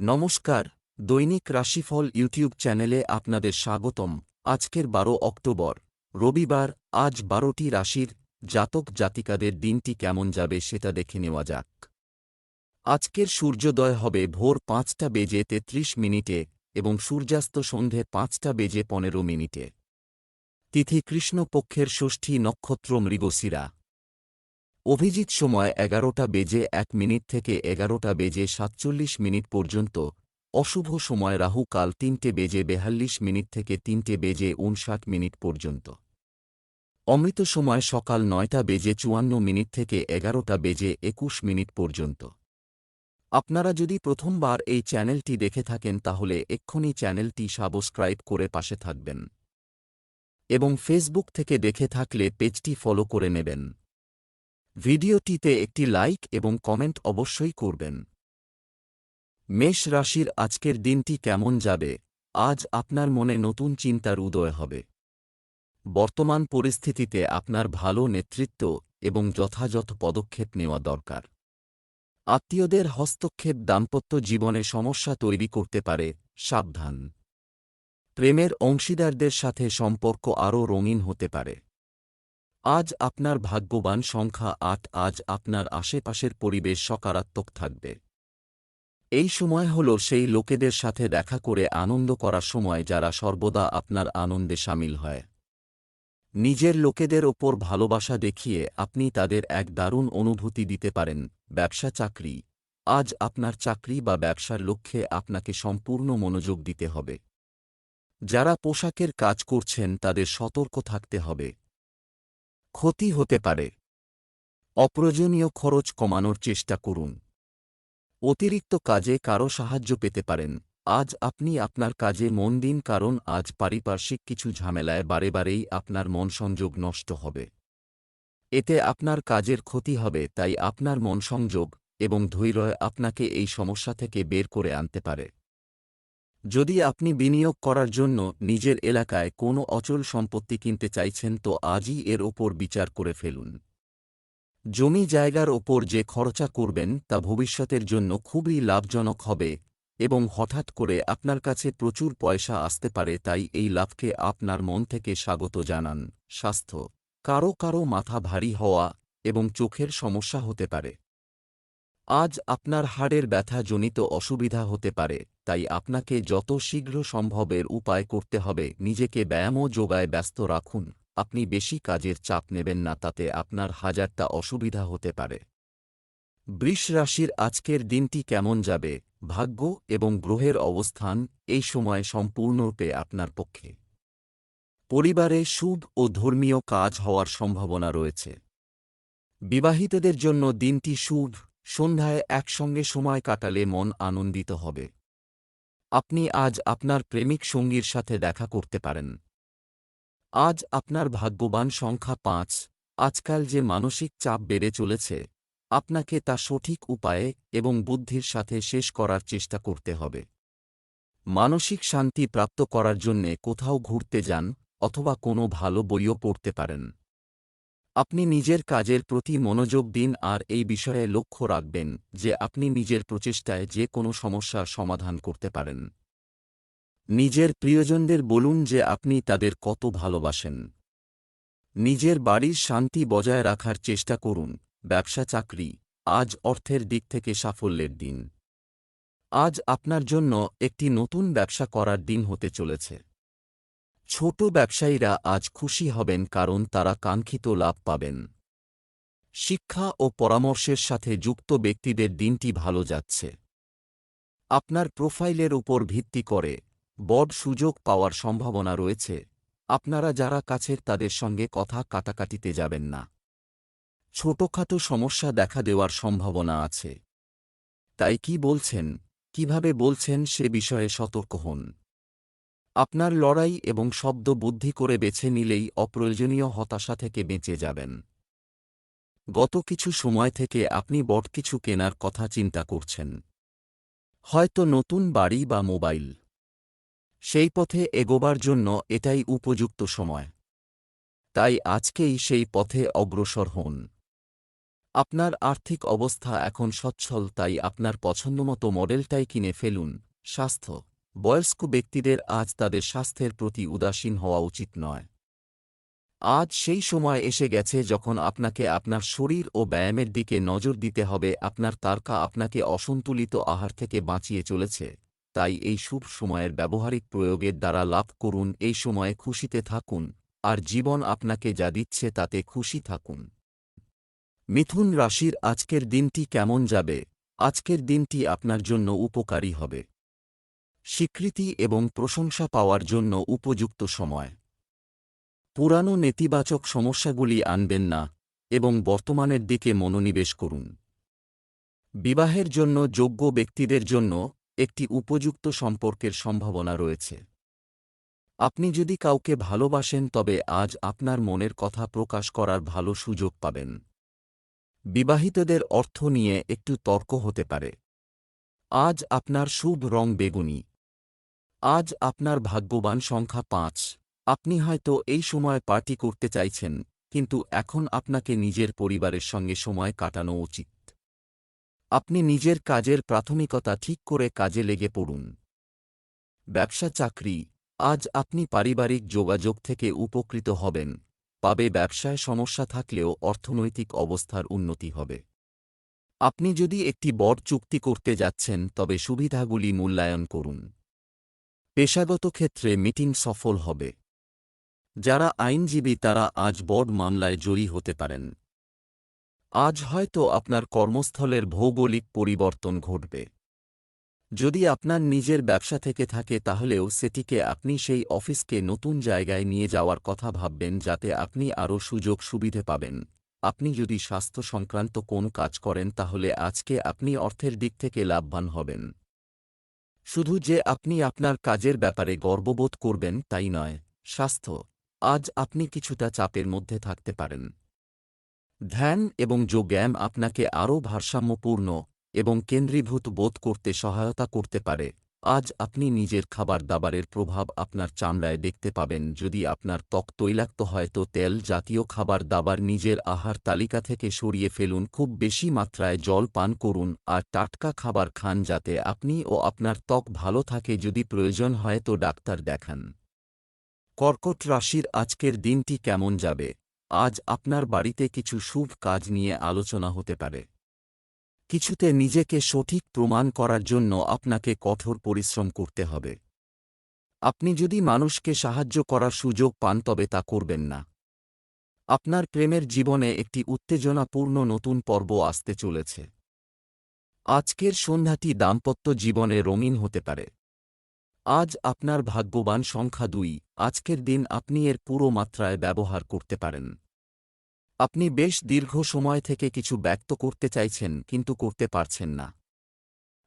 নমস্কার, দৈনিক রাশিফল ইউটিউব চ্যানেলে আপনাদের স্বাগতম। আজকের বারো অক্টোবর, রবিবার, আজ বারোটি রাশির জাতক জাতিকাদের দিনটি কেমন যাবে সেটা দেখে নেওয়া যাক। আজকের সূর্যোদয় হবে ভোর পাঁচটা বেজে তেত্রিশ মিনিটে এবং সূর্যাস্ত সন্ধে পাঁচটা বেজে পনেরো মিনিটে। তিথি কৃষ্ণপক্ষের ষষ্ঠী নক্ষত্র মৃগশিরা। অভিজিৎ সময় এগারোটা বেজে এক মিনিট থেকে এগারোটা বেজে সাতচল্লিশ মিনিট পর্যন্ত। অশুভ সময় রাহু কাল তিনটে বেজে বেহাল্লিশ মিনিট থেকে তিনটে বেজে উনষাট মিনিট পর্যন্ত। অমৃত সময় সকাল নয়টা বেজে চুয়ান্ন মিনিট থেকে এগারোটা বেজে একুশ মিনিট পর্যন্ত। আপনারা যদি প্রথমবার এই চ্যানেলটি দেখে থাকেন তাহলে এক্ষুনি চ্যানেলটি সাবস্ক্রাইব করে পাশে থাকবেন। এবং ফেসবুক থেকে দেখে থাকলে পেজটি ফলো করে নেবেন। ভিডিওটিতে একটি লাইক এবং কমেন্ট অবশ্যই করবেন। মেষ রাশির আজকের দিনটি কেমন যাবে? আজ আপনার মনে নতুন চিন্তার উদয় হবে। বর্তমান পরিস্থিতিতে আপনার ভালো নেতৃত্ব এবং যথাযথ পদক্ষেপ নেওয়া দরকার। আত্মীয়দের হস্তক্ষেপ দাম্পত্য জীবনে সমস্যা তৈরি করতে পারে, সাবধান। প্রেমের অংশীদারদের সাথে সম্পর্ক আরও রঙিন হতে পারে। আজ আপনার ভাগ্যবান সংখ্যা আট, আজ আপনার আশেপাশের পরিবেশ সকারাত্মক থাকবে। এই সময় হল সেই লোকেদের সাথে দেখা করে আনন্দ করার সময় যারা সর্বদা আপনার আনন্দে সামিল হয়। নিজের লোকেদের ওপর ভালোবাসা দেখিয়ে আপনি তাদের এক দারুণ অনুভূতি দিতে পারেন, ব্যবসা চাকরি। আজ আপনার চাকরি বা ব্যবসার লক্ষ্যে আপনাকে সম্পূর্ণ মনোযোগ দিতে হবে। যারা পোশাকের কাজ করছেন তাদের সতর্ক থাকতে হবে। ক্ষতি হতে পারে। অপ্রয়োজনীয় খরচ কমানোর চেষ্টা করুন। অতিরিক্ত কাজে কারও সাহায্য পেতে পারেন। আজ আপনি আপনার কাজে মন দিন কারণ আজ পারিপার্শ্বিক কিছু ঝামেলায় বারে বারেই আপনার মন সংযোগ নষ্ট হবে। এতে আপনার কাজের ক্ষতি হবে, তাই আপনার মন সংযোগ এবং ধৈর্য আপনাকে এই সমস্যা থেকে বের করে আনতে পারে। যদি আপনি বিনিয়োগ করার জন্য নিজের এলাকায় কোনো অচল সম্পত্তি কিনতে চাইছেন, তো আজই এর ওপর বিচার করে ফেলুন। জমি জায়গার ওপর যে খরচা করবেন, তা ভবিষ্যতের জন্য খুবই লাভজনক হবে এবং হঠাৎ করে আপনার কাছে প্রচুর পয়সা আসতে পারে, তাই এই লাভকে আপনার মন থেকে স্বাগত জানান। স্বাস্থ্য, কারও কারও মাথা ভারী হওয়া এবং চোখের সমস্যা হতে পারে। আজ আপনার হাড়ের ব্যথাজনিত অসুবিধা হতে পারে, তাই আপনাকে যত শীঘ্র সম্ভবের উপায় করতে হবে, নিজেকে ব্যায়াম ও যোগায় ব্যস্ত রাখুন, আপনি বেশি কাজের চাপ নেবেন না, তাতে আপনার হাজারটা অসুবিধা হতে পারে। বৃষ রাশির আজকের দিনটি কেমন যাবে? ভাগ্য এবং গ্রহের অবস্থান এই সময় সম্পূর্ণরূপে আপনার পক্ষে। পরিবারে শুভ ও ধর্মীয় কাজ হওয়ার সম্ভাবনা রয়েছে। বিবাহিতদের জন্য দিনটি শুভ। সন্ধ্যায় একসঙ্গে সময় কাটালে মন আনন্দিত হবে। আপনি আজ আপনার প্রেমিক সঙ্গীর সাথে দেখা করতে পারেন। আজ আপনার ভাগ্যবান সংখ্যা পাঁচ, আজকাল যে মানসিক চাপ বেড়ে চলেছে, আপনাকে তা সঠিক উপায়ে এবং বুদ্ধির সাথে শেষ করার চেষ্টা করতে হবে। মানসিক শান্তি প্রাপ্ত করার জন্যে কোথাও ঘুরতে যান অথবা কোনো ভালো বইও পড়তে পারেন। আপনি নিজের কাজের প্রতি মনোযোগ দিন আর এই বিষয়ে লক্ষ্য রাখবেন যে আপনি নিজের প্রচেষ্টায় যে কোনো সমস্যার সমাধান করতে পারেন। নিজের প্রিয়জনদের বলুন যে আপনি তাদের কত ভালোবাসেন। নিজের বাড়ির শান্তি বজায় রাখার চেষ্টা করুন, ব্যবসা চাকরি, আজ অর্থের দিক থেকে সাফল্যের দিন। আজ আপনার জন্য একটি নতুন ব্যবসা করার দিন হতে চলেছে। ছোট ব্যবসায়ীরা আজ খুশি হবেন কারণ তারা কাঙ্ক্ষিত লাভ পাবেন। শিক্ষা ও পরামর্শের সাথে যুক্ত ব্যক্তিদের দিনটি ভালো যাচ্ছে। আপনার প্রোফাইলের উপর ভিত্তি করে বড সুযোগ পাওয়ার সম্ভাবনা রয়েছে। আপনারা যারা কাছের তাদের সঙ্গে কথা কাটাকাটিতে যাবেন না। ছোটখাটো সমস্যা দেখা দেওয়ার সম্ভাবনা আছে। তাই কি বলছেন, কীভাবে বলছেন সে বিষয়ে সতর্ক হন। আপনার লড়াই এবং শব্দ বুদ্ধি করে বেছে নিলেই অপ্রয়োজনীয় হতাশা থেকে বেঁচে যাবেন। গত কিছু সময় থেকে আপনি বট কিছু কেনার কথা চিন্তা করছেন। হয়তো নতুন বাড়ি বা মোবাইল। সেই পথে এগোবার জন্য এটাই উপযুক্ত সময়। তাই আজকেই সেই পথে অগ্রসর হন। আপনার আর্থিক অবস্থা এখন সচ্ছল, তাই আপনার পছন্দমতো মডেলটাই কিনে ফেলুন, স্বাস্থ্য। বয়স্ক ব্যক্তিদের আজ তাদের স্বাস্থ্যের প্রতি উদাসীন হওয়া উচিত নয়। আজ সেই সময় এসে গেছে যখন আপনাকে আপনার শরীর ও ব্যায়ামের দিকে নজর দিতে হবে, আপনার তারকা আপনাকে অসন্তুলিত আহার থেকে বাঁচিয়ে চলেছে। তাই এই শুভ সময়ের ব্যবহারিক প্রয়োগের দ্বারা লাভ করুন, এই সময়ে খুশিতে থাকুন, আর জীবন আপনাকে যা দিচ্ছে তাতে খুশি থাকুন। মিথুন রাশির আজকের দিনটি কেমন যাবে? আজকের দিনটি আপনার জন্য উপকারী হবে। স্বীকৃতি এবং প্রশংসা পাওয়ার জন্য উপযুক্ত সময়। পুরানো নেতিবাচক সমস্যাগুলি আনবেন না এবং বর্তমানের দিকে মনোনিবেশ করুন। বিবাহের জন্য যোগ্য ব্যক্তিদের জন্য একটি উপযুক্ত সম্পর্কের সম্ভাবনা রয়েছে। আপনি যদি কাউকে ভালোবাসেন, তবে আজ আপনার মনের কথা প্রকাশ করার ভালো সুযোগ পাবেন। বিবাহিতদের অর্থ নিয়ে একটু তর্ক হতে পারে। আজ আপনার শুভ রং বেগুনি। আজ আপনার ভাগ্যবান সংখ্যা পাঁচ। আপনি হয়তো এই সময় পার্টি করতে চাইছেন, কিন্তু এখন আপনাকে নিজের পরিবারের সঙ্গে সময় কাটানো উচিত। আপনি নিজের কাজের প্রাথমিকতা ঠিক করে কাজে লেগে পড়ুন। ব্যবসা চাকরি। আজ আপনি পারিবারিক যোগাযোগ থেকে উপকৃত হবেন। পাবে ব্যবসায় সমস্যা থাকলেও অর্থনৈতিক অবস্থার উন্নতি হবে। আপনি যদি একটি বড় চুক্তি করতে যাচ্ছেন, তবে সুবিধাগুলি মূল্যায়ন করুন। পেশাগত ক্ষেত্রে মিটিং সফল হবে। যারা আইনজীবী, তারা আজ বড় মামলায় জয়ী হতে পারেন। আজ হয়তো আপনার কর্মস্থলের ভৌগোলিক পরিবর্তন ঘটবে। যদি আপনার নিজের ব্যবসা থেকে থাকে, তাহলেও সেটিকে আপনি সেই অফিসকে নতুন জায়গায় নিয়ে যাওয়ার কথা ভাববেন, যাতে আপনি আরও সুযোগ সুবিধে পাবেন। আপনি যদি স্বাস্থ্য সংক্রান্ত কোন কাজ করেন, তাহলে আজকে আপনি অর্থের দিক থেকে লাভবান হবেন। শুধু যে আপনি আপনার কাজের ব্যাপারে গর্ববোধ করবেন তাই নয়, স্বাস্থ্য। আজ আপনি কিছুটা চাপের মধ্যে থাকতে পারেন। ধ্যান এবং যোগ্যাম আপনাকে আরও ভারসাম্যপূর্ণ এবং কেন্দ্রীভূত বোধ করতে সহায়তা করতে পারে। আজ আপনি নিজের খাবার দাবারের প্রভাব আপনার চামড়ায় দেখতে পাবেন। যদি আপনার ত্বক তৈলাক্ত হয়, তো তেল জাতীয় খাবার দাবার নিজের আহার তালিকা থেকে সরিয়ে ফেলুন। খুব বেশি মাত্রায় জল পান করুন আর টাটকা খাবার খান যাতে আপনি ও আপনার ত্বক ভালো থাকে। যদি প্রয়োজন হয়, তো ডাক্তার দেখান। কর্কট রাশির আজকের দিনটি কেমন যাবে? আজ আপনার বাড়িতে কিছু শুভ কাজ নিয়ে আলোচনা হতে পারে। কিছুতে নিজেকে সঠিক প্রমাণ করার জন্য আপনাকে কঠোর পরিশ্রম করতে হবে। আপনি যদি মানুষকে সাহায্য করার সুযোগ পান তবে তা করবেন না। আপনার প্রেমের জীবনে একটি উত্তেজনাপূর্ণ নতুন পর্ব আসতে চলেছে। আজকের সন্ধ্যাটি দাম্পত্য জীবনে রঙিন হতে পারে। আজ আপনার ভাগ্যবান সংখ্যা দুই, আজকের দিন আপনি এর পুরো মাত্রায় ব্যবহার করতে পারেন। আপনি বেশ দীর্ঘ সময় থেকে কিছু ব্যক্ত করতে চাইছেন, কিন্তু করতে পারছেন না।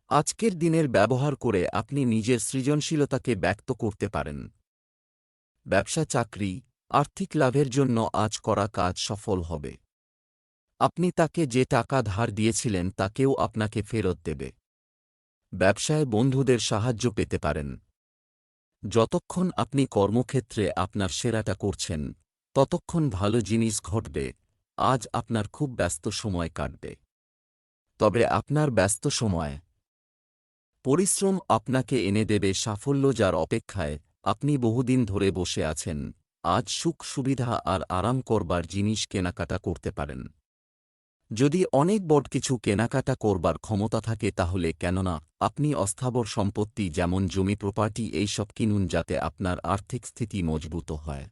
আজকের দিনের ব্যবহার করে আপনি নিজের সৃজনশীলতাকে ব্যক্ত করতে পারেন। ব্যবসা, চাকরি, আর্থিক লাভের জন্য আজ করা কাজ সফল হবে। আপনি তাকে যে টাকা ধার দিয়েছিলেন তাকেও আপনাকে ফেরত দেবে। ব্যবসায় বন্ধুদের সাহায্য পেতে পারেন। যতক্ষণ আপনি কর্মক্ষেত্রে আপনার সেরাটা করছেন ততক্ষণ ভালো জিনিস ঘটবে, আজ আপনার খুব ব্যস্ত সময় কাটবে। তবে আপনার ব্যস্ত সময়। পরিশ্রম আপনাকে এনে দেবে সাফল্য যার অপেক্ষায় আপনি বহুদিন ধরে বসে আছেন, আজ সুখ সুবিধা আর আরাম করবার জিনিস কেনাকাটা করতে পারেন। যদি অনেক বড় কিছু কেনাকাটা করবার ক্ষমতা থাকে তাহলে কেননা আপনি অস্থাবর সম্পত্তি যেমন জমি প্রপার্টি এইসব কিনুন যাতে আপনার আর্থিক স্থিতি মজবুত হয়।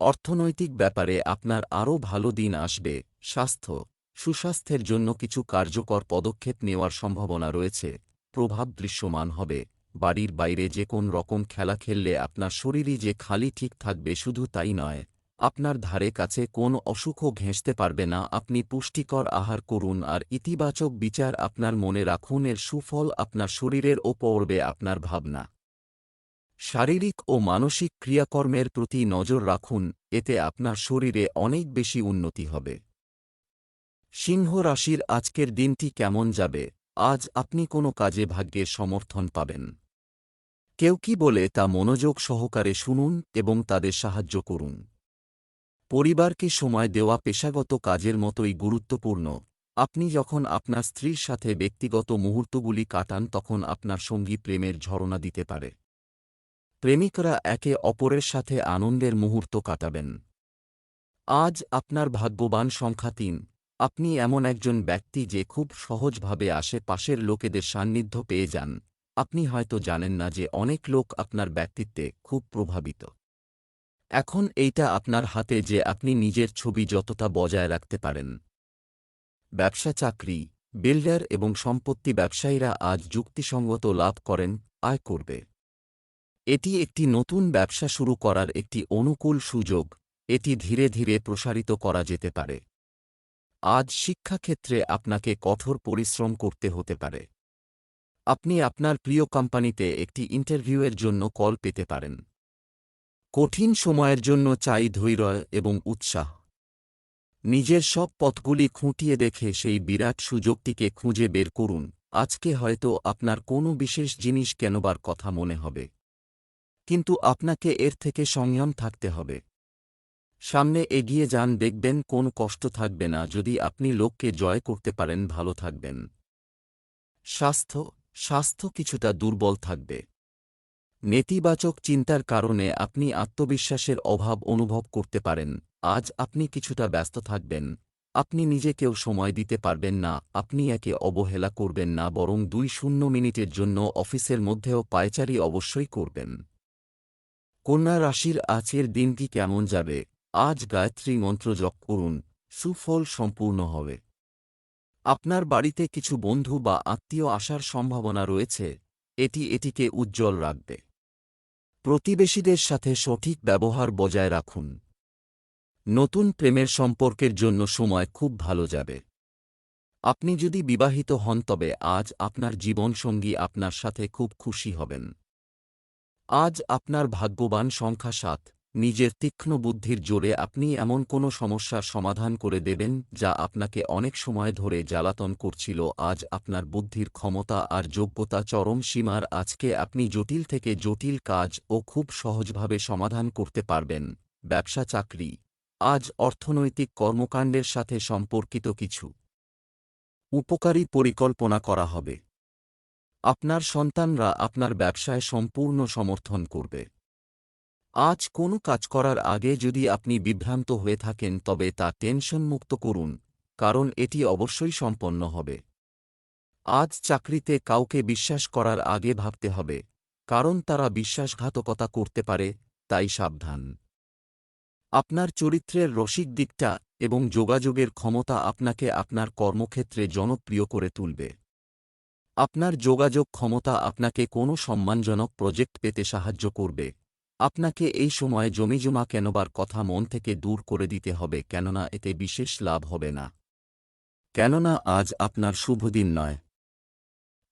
অর্থনৈতিক ব্যাপারে আপনার আরও ভালো দিন আসবে। স্বাস্থ্য, সুস্বাস্থ্যের জন্য কিছু কার্যকর পদক্ষেপ নেওয়ার সম্ভাবনা রয়েছে। প্রভাব দৃশ্যমান হবে। বাড়ির বাইরে যে কোন রকম খেলা খেললে আপনার শরীরই যে খালি ঠিক থাকবে শুধু তাই নয়। আপনার ধারে কাছে কোন অসুখও ঘেঁষতে পারবে না। আপনি পুষ্টিকর আহার করুন আর ইতিবাচক বিচার আপনার মনে রাখুন। এর সুফল আপনার শরীরের ও পড়বে আপনার ভাবনা। শারীরিক ও মানসিক ক্রিয়াকর্মের প্রতি নজর রাখুন, এতে আপনার শরীরে অনেক বেশি উন্নতি হবে। সিংহ রাশির আজকের দিনটি কেমন যাবে? আজ আপনি কোনো কাজে ভাগ্যে সমর্থন পাবেন। কেউ কি বলে তা মনোযোগ সহকারে শুনুন এবং তাদের সাহায্য করুন। পরিবারকে সময় দেওয়া পেশাগত কাজের মতোই গুরুত্বপূর্ণ। আপনি যখন আপনার স্ত্রীর সাথে ব্যক্তিগত মুহূর্তগুলি কাটান তখন আপনার সঙ্গী প্রেমের ঝরনা দিতে পারে। প্রেমিকরা একে অপরের সাথে আনন্দের মুহূর্ত কাটাবেন। আজ আপনার ভাগ্যবান সংখ্যা তিন। আপনি এমন একজন ব্যক্তি যে খুব সহজভাবে আশেপাশের লোকেদের সান্নিধ্য পেয়ে যান। আপনি হয়তো জানেন না যে অনেক লোক আপনার ব্যক্তিত্বে খুব প্রভাবিত। এখন এইটা আপনার হাতে যে আপনি নিজের ছবি যতটা বজায় রাখতে পারেন। ব্যবসা চাকরি, বিল্ডার এবং সম্পত্তি ব্যবসায়ীরা আজ যুক্তিসঙ্গত লাভ করেন, আয় করবে। এটি একটি নতুন ব্যবসা শুরু করার একটি অনুকূল সুযোগ। এটি ধীরে ধীরে প্রসারিত করা যেতে পারে। আজ শিক্ষাক্ষেত্রে আপনাকে কঠোর পরিশ্রম করতে হতে পারে। আপনি আপনার প্রিয় কোম্পানিতে একটি ইন্টারভিউয়ের জন্য কল পেতে পারেন। কঠিন সময়ের জন্য চাই ধৈর্য এবং উৎসাহ। নিজের সব পথগুলি খুঁটিয়ে দেখে সেই বিরাট সুযোগটিকে খুঁজে বের করুন। আজকে হয়তো আপনার কোনো বিশেষ জিনিস কেনবার কথা মনে হবে। কিন্তু আপনাকে এর থেকে সংযম থাকতে হবে। সামনে এগিয়ে যান, দেখবেন কোন কষ্ট থাকবে না, যদি আপনি লোককে জয় করতে পারেন, ভালো থাকবেন। স্বাস্থ্য স্বাস্থ্য কিছুটা দুর্বল থাকবে। নেতিবাচক চিন্তার কারণে আপনি আত্মবিশ্বাসের অভাব অনুভব করতে পারেন, আজ আপনি কিছুটা ব্যস্ত থাকবেন, আপনি নিজেকেও সময় দিতে পারবেন না, আপনি একে অবহেলা করবেন না, বরং দুই শূন্য মিনিটের জন্য অফিসের মধ্যেও পায়চারি অবশ্যই করবেন। কন্যা রাশির আজকের দিনটি কেমন যাবে? আজ গায়ত্রী মন্ত্র জপ করুন, সুফল সম্পূর্ণ হবে। আপনার বাড়িতে কিছু বন্ধু বা আত্মীয় আসার সম্ভাবনা রয়েছে, এটি এটিকে উজ্জ্বল রাখবে। প্রতিবেশীদের সাথে সঠিক ব্যবহার বজায় রাখুন। নতুন প্রেমের সম্পর্কের জন্য সময় খুব ভালো যাবে। আপনি যদি বিবাহিত হন, তবে আজ আপনার জীবনসঙ্গী আপনার সাথে খুব খুশি হবেন। আজ আপনার ভাগ্যবান সংখ্যা সাত। নিজের তীক্ষ্ণ বুদ্ধির জোরে আপনি এমন কোনো সমস্যার সমাধান করে দেবেন যা আপনাকে অনেক সময় ধরে জ্বালাতন করছিল। আজ আপনার বুদ্ধির ক্ষমতা আর যোগ্যতা চরম সীমার। আজকে আপনি জটিল থেকে জটিল কাজ ও খুব সহজভাবে সমাধান করতে পারবেন। ব্যবসা চাকরি। আজ অর্থনৈতিক কর্মকাণ্ডের সাথে সম্পর্কিত কিছু। উপকারী পরিকল্পনা করা হবে। আপনার সন্তানরা আপনার ব্যবসায় সম্পূর্ণ সমর্থন করবে। আজ কোনো কাজ করার আগে যদি আপনি বিভ্রান্ত হয়ে থাকেন, তবে তা টেনশন মুক্ত করুন, কারণ এটি অবশ্যই সম্পন্ন হবে। আজ চাকরিতে কাউকে বিশ্বাস করার আগে ভাবতে হবে, কারণ তারা বিশ্বাসঘাতকতা করতে পারে, তাই সাবধান। আপনার চরিত্রের রসিক দিকটা এবং যোগাযোগের ক্ষমতা আপনাকে আপনার কর্মক্ষেত্রে জনপ্রিয় করে তুলবে। আপনার যোগাযোগ ক্ষমতা আপনাকে কোনো সম্মানজনক প্রজেক্ট পেতে সাহায্য করবে। আপনাকে এই সময়ে জমিজমা কেনবার কথা মন থেকে দূর করে দিতে হবে কেননা এতে বিশেষ লাভ হবে না। কেননা আজ আপনার শুভদিন নয়।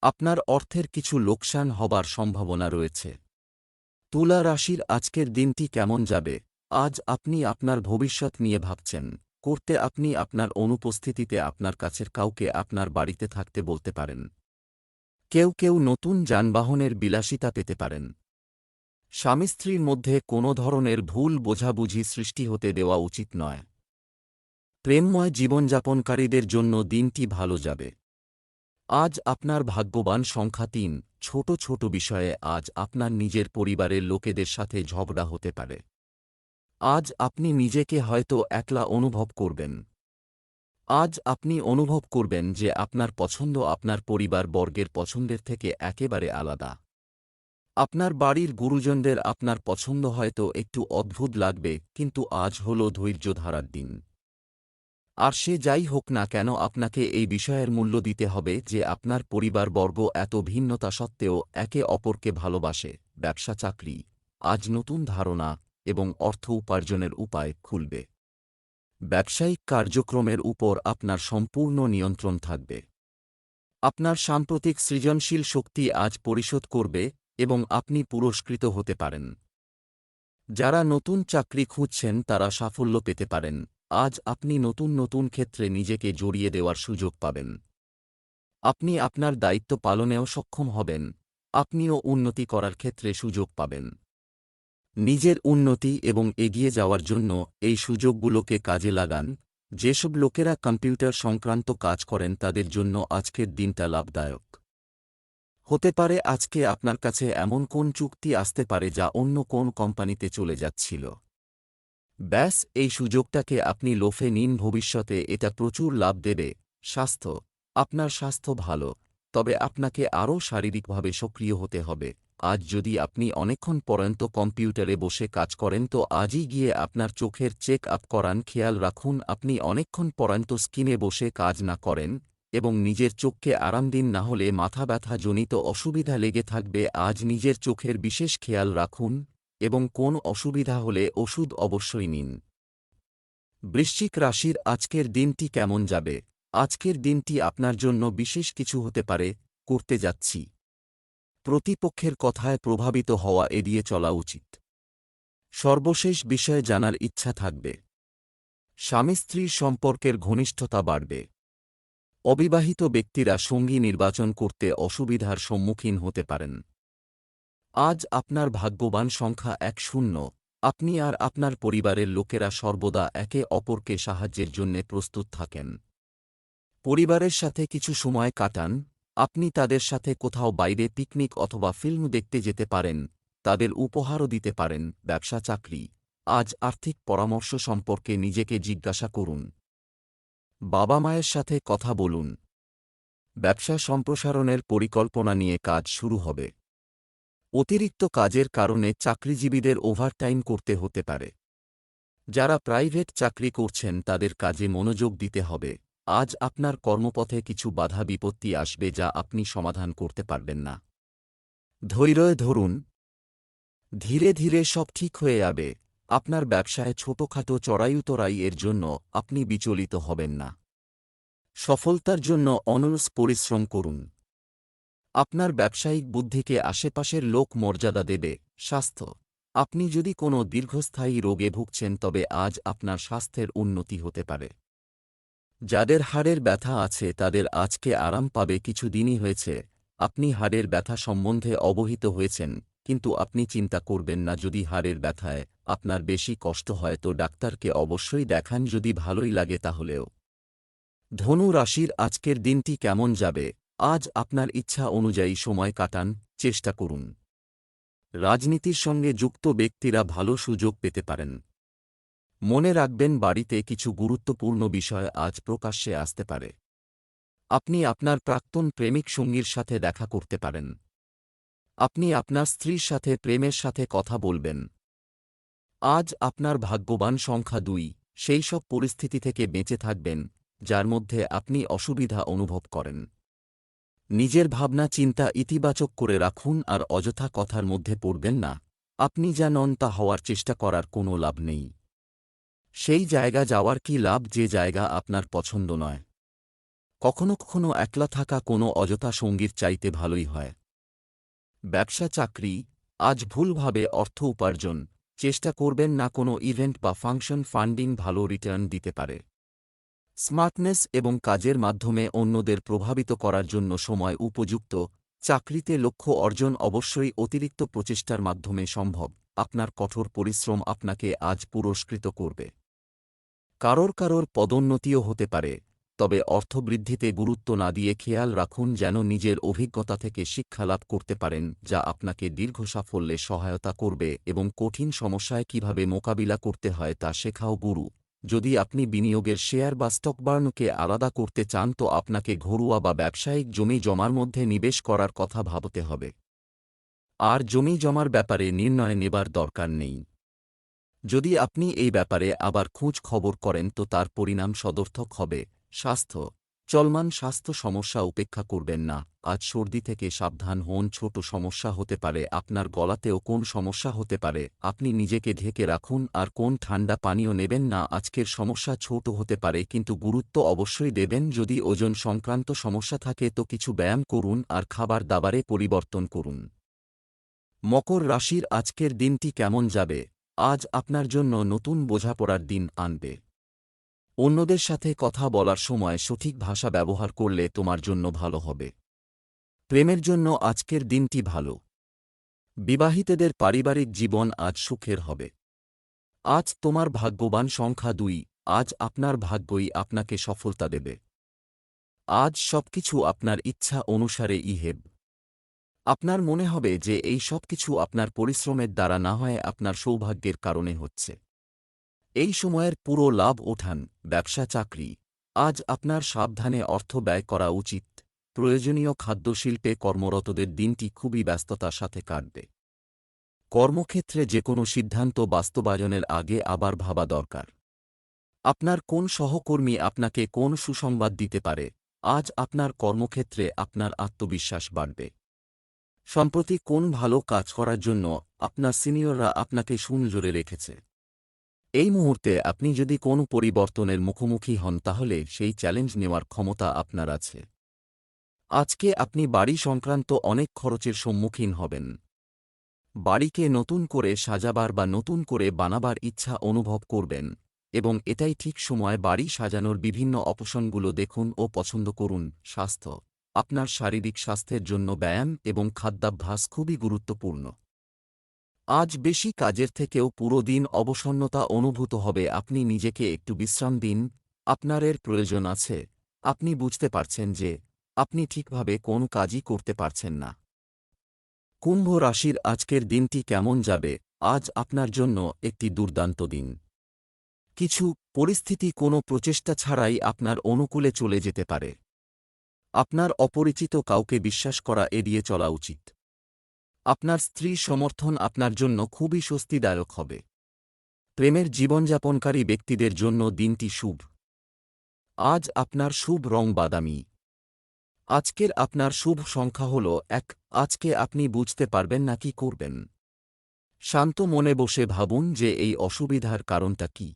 আপনার অর্থের কিছু লোকসান হবার সম্ভাবনা রয়েছে। তুলা রাশির আজকের দিনটি কেমন যাবে? আজ আপনি আপনার ভবিষ্যৎ নিয়ে ভাবছেন। করতে আপনি আপনার অনুপস্থিতিতে আপনার কাছের কাউকে আপনার বাড়িতে থাকতে বলতে পারেন। কেউ কেউ নতুন যানবাহনের বিলাসিতা পেতে পারেন। স্বামী স্ত্রীর মধ্যে কোনো ধরনের ভুল বোঝাবুঝি সৃষ্টি হতে দেওয়া উচিত নয়। প্রেমময় জীবনযাপনকারীদের জন্য দিনটি ভালো যাবে। আজ আপনার ভাগ্যবান সংখ্যা তিন। ছোট ছোট বিষয়ে আজ আপনার নিজের পরিবারের লোকেদের সাথে ঝগড়া হতে পারে। আজ আপনি নিজেকে হয়তো একলা অনুভব করবেন। আজ আপনি অনুভব করবেন যে আপনার পছন্দ আপনার পরিবার বর্গের পছন্দের থেকে একেবারে আলাদা। আপনার বাড়ির গুরুজনদের আপনার পছন্দ হয়তো একটু অদ্ভুত লাগবে, কিন্তু আজ হল ধৈর্য ধারার দিন। আর সে যাই হোক না কেন আপনাকে এই বিষয়ের মূল্য দিতে হবে যে আপনার পরিবারবর্গ এত ভিন্নতা সত্ত্বেও একে অপরকে ভালোবাসে ব্যবসা চাকরি আজ নতুন ধারণা এবং অর্থ উপার্জনের উপায় খুলবে। ব্যবসায়িক কার্যক্রমের উপর আপনার সম্পূর্ণ নিয়ন্ত্রণ থাকবে। আপনার সাম্প্রতিক সৃজনশীল শক্তি আজ পরিশোধ করবে এবং আপনি পুরস্কৃত হতে পারেন। যারা নতুন চাকরি খুঁজছেন তারা সাফল্য পেতে পারেন। আজ আপনি নতুন নতুন ক্ষেত্রে নিজেকে জড়িয়ে দেওয়ার সুযোগ পাবেন। আপনি আপনার দায়িত্ব পালনেও সক্ষম হবেন। আপনিও উন্নতি করার ক্ষেত্রে সুযোগ পাবেন। নিজের উন্নতি এবং এগিয়ে যাওয়ার জন্য এই সুযোগগুলোকে কাজে লাগান। যেসব লোকেরা কম্পিউটার সংক্রান্ত কাজ করেন তাদের জন্য আজকের দিনটা লাভদায়ক। হতে পারে আজকে আপনার কাছে এমন কোন চুক্তি আসতে পারে যা অন্য কোন কোম্পানিতে চলে যাচ্ছিল। ব্যাস, এই সুযোগটাকে আপনি লোফে নিন, ভবিষ্যতে এটা প্রচুর লাভ দেবে। স্বাস্থ্য, আপনার স্বাস্থ্য ভালো। তবে আপনাকে আরও শারীরিকভাবে সক্রিয় হতে হবে। আজ যদি আপনি অনেকক্ষণ পর্যন্ত কম্পিউটারে বসে কাজ করেন, তো আজই গিয়ে আপনার চোখের চেক আপ করান। খেয়াল রাখুন, আপনি অনেকক্ষণ পর্যন্ত স্কিনে বসে কাজ না করেন এবং নিজের চোখকে আরাম দিন, না হলে মাথা ব্যথা জনিত অসুবিধা লেগে থাকবে। আজ নিজের চোখের বিশেষ খেয়াল রাখুন এবং কোন অসুবিধা হলে ওষুধ অবশ্যই নিন। বৃশ্চিক রাশির আজকের দিনটি কেমন যাবে? আজকের দিনটি আপনার জন্য বিশেষ কিছু হতে পারে, করতে যাচ্ছি। প্রতিপক্ষের কথায় প্রভাবিত হওয়া এড়িয়ে চলা উচিত। সর্বশেষ বিষয়ে জানার ইচ্ছা থাকবে। স্বামী স্ত্রীর সম্পর্কের ঘনিষ্ঠতা বাড়বে। অবিবাহিত ব্যক্তিরা সঙ্গী নির্বাচন করতে অসুবিধার সম্মুখীন হতে পারেন। আজ আপনার ভাগ্যবান সংখ্যা এক শূন্য। আপনি আর আপনার পরিবারের লোকেরা সর্বদা একে অপরকে সাহায্যের জন্যে প্রস্তুত থাকেন। পরিবারের সাথে কিছু সময় কাটান, আপনি তাদের সাথে কোথাও বাইরে পিকনিক অথবা ফিল্ম দেখতে যেতে পারেন, তাদের উপহারও দিতে পারেন, ব্যবসা, চাকরি। আজ আর্থিক পরামর্শ সম্পর্কে নিজেকে জিজ্ঞাসা করুন। বাবা মায়ের সাথে কথা বলুন। ব্যবসা সম্প্রসারণের পরিকল্পনা নিয়ে কাজ শুরু হবে। অতিরিক্ত কাজের কারণে চাকরিজীবীদের ওভারটাইম করতে হতে পারে। যারা প্রাইভেট চাকরি করছেন তাদের কাজে মনোযোগ দিতে হবে। আজ আপনার কর্মপথে কিছু বাধা বিপত্তি আসবে যা আপনি সমাধান করতে পারবেন না। ধৈর্য ধরুন। ধীরে ধীরে সব ঠিক হয়ে যাবে। আপনার ব্যবসায় ছোটখাটো চড়াইউতরাই এর জন্য আপনি বিচলিত হবেন না। সফলতার জন্য অনলস পরিশ্রম করুন। আপনার ব্যবসায়িক বুদ্ধিকে আশেপাশের লোক মর্যাদা দেবে, স্বাস্থ্য। আপনি যদি কোনো দীর্ঘস্থায়ী রোগে ভুগছেন তবে আজ আপনার স্বাস্থ্যের উন্নতি হতে পারে। যাদের হাড়ের ব্যথা আছে তাদের আজকে আরাম পাবে কিছু দিনই হয়েছে। আপনি হাড়ের ব্যথা সম্বন্ধে অবহিত হয়েছেন, কিন্তু আপনি চিন্তা করবেন না যদি হাড়ের ব্যথায় আপনার বেশি কষ্ট হয় তো ডাক্তারকে অবশ্যই দেখান যদি ভালোই লাগে তাহলেও। ধনু রাশির আজকের দিনটি কেমন যাবে? আজ আপনার ইচ্ছা অনুযায়ী সময় কাটান, চেষ্টা করুন। রাজনীতির সঙ্গে যুক্ত ব্যক্তিরা ভালো সুযোগ পেতে পারেন। মনে রাখবেন, বাড়িতে কিছু গুরুত্বপূর্ণ বিষয় আজ প্রকাশ্যে আসতে পারে। আপনি আপনার প্রাক্তন প্রেমিক সঙ্গীর সাথে দেখা করতে পারেন। আপনি আপনার স্ত্রীর সাথে প্রেমের সাথে কথা বলবেন। আজ আপনার ভাগ্যবান সংখ্যা দুই, সেই সব পরিস্থিতি থেকে বেঁচে থাকবেন, যার মধ্যে আপনি অসুবিধা অনুভব করেন। নিজের ভাবনা, চিন্তা ইতিবাচক করে রাখুন আর অযথা কথার মধ্যে পড়বেন না। আপনি যা নন তা হওয়ার চেষ্টা করার কোনো লাভ নেই। সেই জায়গা যাওয়ার কি লাভ যে জায়গা আপনার পছন্দ নয়? কখনো কখনো একলা থাকা কোনো অযথা সঙ্গীর চাইতে ভালোই হয়। ব্যবসা চাকরি, আজ ভুলভাবে অর্থ উপার্জন, চেষ্টা করবেন না কোনো ইভেন্ট বা ফাংশন ফান্ডিং ভালো রিটার্ন দিতে পারে। স্মার্টনেস এবং কাজের মাধ্যমে অন্যদের প্রভাবিত করার জন্য সময় উপযুক্ত, চাকরিতে লক্ষ্য অর্জন অবশ্যই অতিরিক্ত প্রচেষ্টার মাধ্যমে সম্ভব। আপনার কঠোর পরিশ্রম আপনাকে আজ পুরস্কৃত করবে। কারোর কারোর পদোন্নতিও হতে পারে, তবে অর্থবৃদ্ধিতে গুরুত্ব না দিয়ে খেয়াল রাখুন যেন নিজের অভিজ্ঞতা থেকে শিক্ষা লাভ করতে পারেন, যা আপনাকে দীর্ঘ সাফল্যে সহায়তা করবে এবং কঠিন সমস্যায় কীভাবে মোকাবিলা করতে হয় তা শেখাও গুরু। যদি আপনি বিনিয়োগের শেয়ার বা স্টকবার্নকে আলাদা করতে চান তো আপনাকে ঘরোয়া বা ব্যবসায়িক জমি জমার মধ্যে নিবেশ করার কথা ভাবতে হবে। আর জমি জমার ব্যাপারে নির্ণয় নেবার দরকার নেই। যদি আপনি এই ব্যাপারে আবার খোঁজ খবর করেন তো তার পরিণাম সদর্থক হবে। স্বাস্থ্য। চলমান স্বাস্থ্য সমস্যা উপেক্ষা করবেন না। আজ সর্দি থেকে সাবধান হন। ছোট সমস্যা হতে পারে। আপনার গলাতেও কোন সমস্যা হতে পারে? আপনি নিজেকে ঢেকে রাখুন। আর কোন ঠান্ডা পানীয় নেবেন না? আজকের সমস্যা ছোট হতে পারে, কিন্তু গুরুত্ব অবশ্যই দেবেন। যদি ওজন সংক্রান্ত সমস্যা থাকে তো কিছু ব্যায়াম করুন। আর খাবার দাবারে পরিবর্তন করুন। মকর রাশির আজকের দিনটি কেমন যাবে? আজ আপনার জন্য নতুন বোঝাপড়ার দিন আনবে। অন্যদের সাথে কথা বলার সময় সঠিক ভাষা ব্যবহার করলে তোমার জন্য ভালো হবে। প্রেমের জন্য আজকের দিনটি ভালো। বিবাহিতদের পারিবারিক জীবন আজ সুখের হবে। আজ তোমার ভাগ্যবান সংখ্যা দুই, আজ আপনার ভাগ্যই আপনাকে সফলতা দেবে। আজ সবকিছু আপনার ইচ্ছা অনুসারে ইহেব। আপনার মনে হবে যে এই সব কিছু আপনার পরিশ্রমের দ্বারা না হয় আপনার সৌভাগ্যের কারণে হচ্ছে। এই সময়ের পুরো লাভ ওঠান, ব্যবসা চাকরি। আজ আপনার সাবধানে অর্থ ব্যয় করা উচিত। প্রয়োজনীয় খাদ্যশিল্পে কর্মরতদের দিনটি খুবই ব্যস্ততার সাথে কাটবে। কর্মক্ষেত্রে যে কোনো সিদ্ধান্ত বাস্তবায়নের আগে আবার ভাবা দরকার। আপনার কোন সহকর্মী আপনাকে কোন সুসংবাদ দিতে পারে? আজ আপনার কর্মক্ষেত্রে আপনার আত্মবিশ্বাস বাড়বে। সম্প্রতি কোন ভালো কাজ করার জন্য আপনার সিনিয়ররা আপনাকে সুনজোরে রেখেছে? এই মুহূর্তে আপনি যদি কোনো পরিবর্তনের মুখোমুখি হন তাহলে সেই চ্যালেঞ্জ নেওয়ার ক্ষমতা আপনার আছে। আজকে আপনি বাড়ি সংক্রান্ত অনেক খরচের সম্মুখীন হবেন। বাড়িকে নতুন করে সাজাবার বা নতুন করে বানাবার ইচ্ছা অনুভব করবেন এবং এটাই ঠিক সময় বাড়ি সাজানোর বিভিন্ন অপশনগুলো দেখুন ও পছন্দ করুন, স্বাস্থ্য। আপনার শারীরিক স্বাস্থ্যের জন্য ব্যায়াম এবং খাদ্যাভ্যাস খুবই গুরুত্বপূর্ণ। আজ বেশি কাজের থেকেও পুরো দিন অবসন্নতা অনুভূত হবে, আপনি নিজেকে একটু বিশ্রাম দিন আপনার এর প্রয়োজন আছে। আপনি বুঝতে পারছেন যে, আপনি ঠিকভাবে কোন কাজই করতে পারছেন না। কুম্ভ রাশির আজকের দিনটি কেমন যাবে? আজ আপনার জন্য একটি দুর্দান্ত দিন। কিছু পরিস্থিতি, কোনো প্রচেষ্টা ছাড়াই আপনার অনুকূলে চলে যেতে পারে। আপনার অপরিচিত কাউকে বিশ্বাস করা এড়িয়ে চলা উচিত। আপনার স্ত্রী সমর্থন আপনার জন্য খুবই স্বস্তিদায়ক হবে। প্রেমের জীবনযাপনকারী ব্যক্তিদের জন্য দিনটি শুভ। আজ আপনার শুভ রং বাদামি। আজকের আপনার শুভ সংখ্যা হল এক, আজকে আপনি বুঝতে পারবেন না কি করবেন। শান্ত মনে বসে ভাবুন যে এই অসুবিধার কারণটা কি।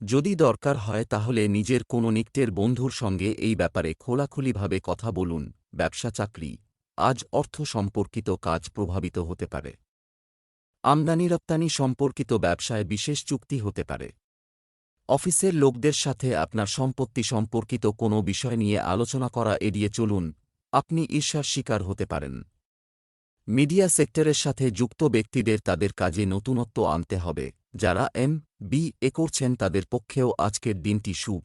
যদি দরকার হয় তাহলে নিজের কোনো নিকটের বন্ধুর সঙ্গে এই ব্যাপারে খোলাখুলিভাবে কথা বলুন, ব্যবসা চাকরি। আজ অর্থ সম্পর্কিত কাজ প্রভাবিত হতে পারে। আমদানি রপ্তানি সম্পর্কিত ব্যবসায় বিশেষ চুক্তি হতে পারে। অফিসের লোকদের সাথে আপনার সম্পত্তি সম্পর্কিত কোনো বিষয় নিয়ে আলোচনা করা এড়িয়ে চলুন, আপনি ঈর্ষার শিকার হতে পারেন। মিডিয়া সেক্টরের সাথে যুক্ত ব্যক্তিদের তাদের কাজে নতুনত্ব আনতে হবে, যারা এম বি, এ করছেন তাদের পক্ষেও আজকের দিনটি শুভ।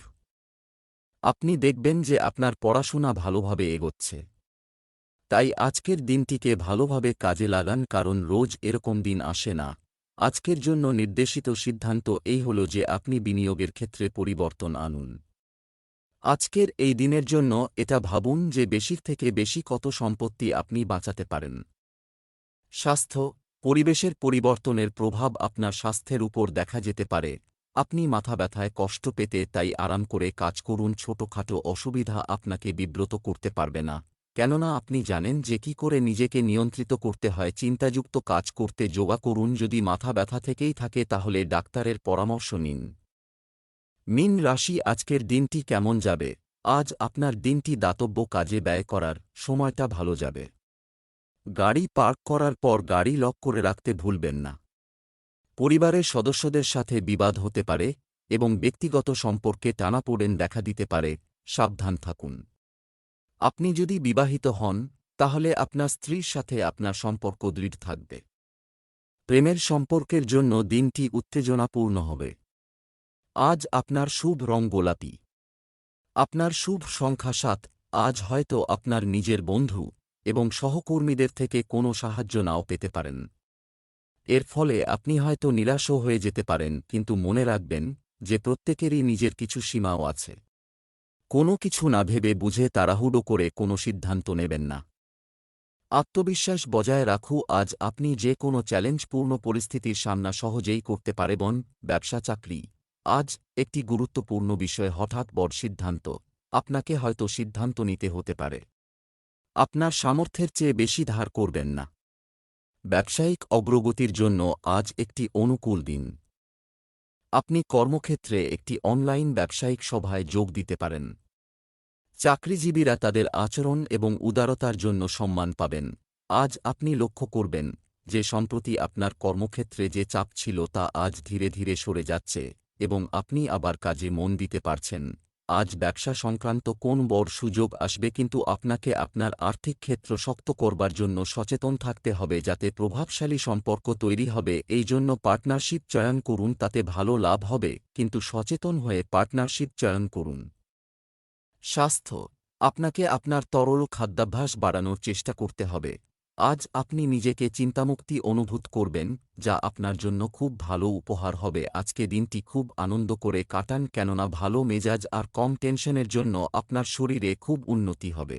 আপনি দেখবেন যে আপনার পড়াশোনা ভালোভাবে এগোচ্ছে। তাই আজকের দিনটিকে ভালোভাবে কাজে লাগান, কারণ রোজ এরকম দিন আসে না। আজকের জন্য নির্দেশিত সিদ্ধান্ত এই হল যে আপনি বিনিয়োগের ক্ষেত্রে পরিবর্তন আনুন। আজকের এই দিনের জন্য এটা ভাবুন যে বেশির থেকে বেশি কত সম্পত্তি আপনি বাঁচাতে পারেন। স্বাস্থ্য পরিবেশের পরিবর্তনের প্রভাব আপনার স্বাস্থ্যের উপর দেখা যেতে পারে। আপনি মাথা ব্যথায় কষ্ট পেতে তাই আরাম করে কাজ করুন, ছোটখাটো অসুবিধা আপনাকে বিব্রত করতে পারবে না। কেননা আপনি জানেন যে কি করে নিজেকে নিয়ন্ত্রিত করতে হয়, চিন্তাযুক্ত কাজ করতে যোগা করুন, যদি মাথা ব্যথা থেকেই থাকে তাহলে ডাক্তারের পরামর্শ নিন। মিন রাশি, আজকের দিনটি কেমন যাবে? আজ আপনার দিনটি দাতব্য কাজে ব্যয় করার সময়টা ভালো যাবে। গাড়ি পার্ক করার পর গাড়ি লক করে রাখতে ভুলবেন না। পরিবারের সদস্যদের সাথে বিবাদ হতে পারে এবং ব্যক্তিগত সম্পর্কে টানাপোড়েন দেখা দিতে পারে, সাবধান থাকুন। আপনি যদি বিবাহিত হন, তাহলে আপনার স্ত্রীর সাথে আপনার সম্পর্ক দৃঢ় থাকবে। প্রেমের সম্পর্কের জন্য দিনটি উত্তেজনাপূর্ণ হবে। আজ আপনার শুভ রং গোলাপি। আপনার শুভ সংখ্যা সাত, আজ হয়তো আপনার নিজের বন্ধু। এবং সহকর্মীদের থেকে কোনো সাহায্য নাও পেতে পারেন। এর ফলে আপনি হয়তো নিরাশও হয়ে যেতে পারেন, কিন্তু মনে রাখবেন যে প্রত্যেকেরই নিজের কিছু সীমাও আছে। কোনো কিছু না ভেবে বুঝে তাড়াহুড়ো করে কোনো সিদ্ধান্ত নেবেন না। আত্মবিশ্বাস বজায় রাখু আজ আপনি যে কোনো চ্যালেঞ্জপূর্ণ পরিস্থিতির সামনা সহজেই করতে পারেবন ব্যবসা, চাকরি। আজ একটি গুরুত্বপূর্ণ বিষয় হঠাৎ বড় সিদ্ধান্ত। আপনাকে হয়তো সিদ্ধান্ত নিতে হতে পারে। আপনার সামর্থ্যের চেয়ে বেশি ধার করবেন না। ব্যবসায়িক অগ্রগতির জন্য আজ একটি অনুকূল দিন। আপনি কর্মক্ষেত্রে একটি অনলাইন ব্যবসায়িক সভায় যোগ দিতে পারেন। চাকরিজীবীরা তাদের আচরণ এবং উদারতার জন্য সম্মান পাবেন। আজ আপনি লক্ষ্য করবেন যে সম্প্রতি আপনার কর্মক্ষেত্রে যে চাপ ছিল তা আজ ধীরে ধীরে সরে যাচ্ছে এবং আপনি আবার কাজে মন দিতে পারছেন। আজ ব্যবসা সংক্রান্ত কোন বড় সুযোগ আসবে কিন্তু আপনাকে আপনার আর্থিক ক্ষেত্র শক্ত করবার জন্য সচেতন থাকতে হবে যাতে প্রভাবশালী সম্পর্ক তৈরি হবে। এই জন্য পার্টনারশিপ চয়ন করুন, তাতে ভালো লাভ হবে। কিন্তু সচেতন হয়ে পার্টনারশিপ চয়ন করুন। স্বাস্থ্য। আপনাকে আপনার তরল খাদ্যাভ্যাস বাড়ানোর চেষ্টা করতে হবে। আজ আপনি নিজেকে চিন্তামুক্তি অনুভূত করবেন, যা আপনার জন্য খুব ভালো উপহার হবে। আজকে দিনটি খুব আনন্দ করে কাটান, কেননা ভালো মেজাজ আর কম টেনশনের জন্য আপনার শরীরে খুব উন্নতি হবে।